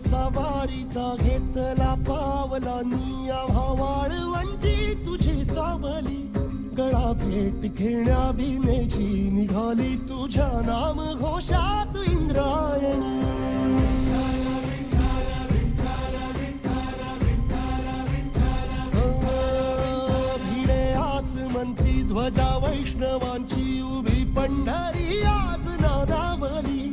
सवारीचा घेतला पावला निया वाळवंटी तुझी सावली. गळा भेट घेण्या भीमेची निघाली तुझ्या नाम घोषात इंद्रायणी. भिडे आसमंती ध्वजा वैष्णवांची उभी पंढरी आज नादावली.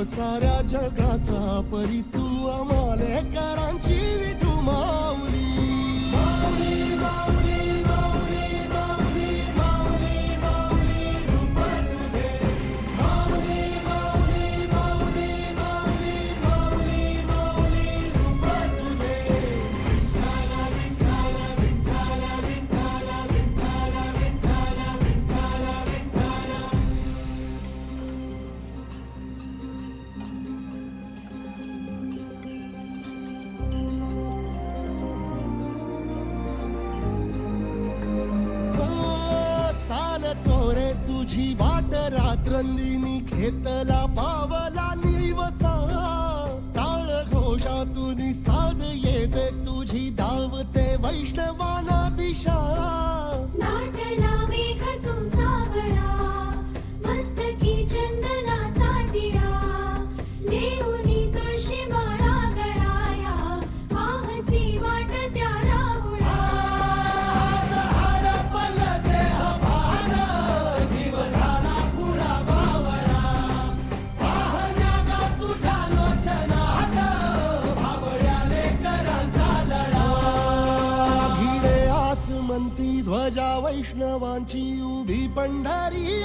Păsarea geagața, păritu amale, carancii tu mauli तुझी वाट रात्रंदिनी घेतला पावला निवसा. ताळ घोषातून साध येते तुझी धावते गजा वैष्णवांची उभी पंढरी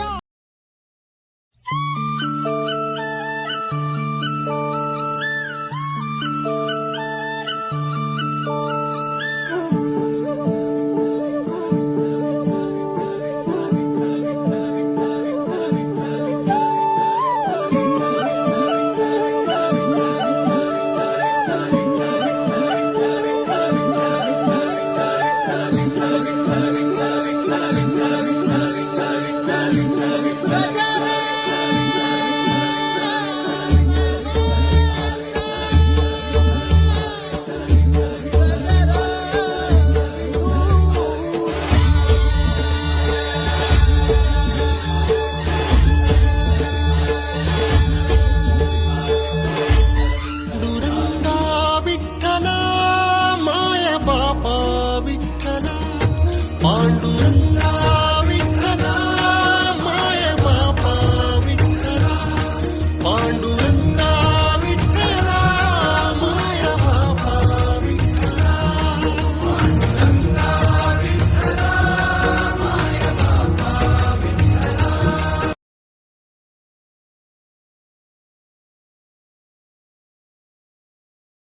வாழ்வு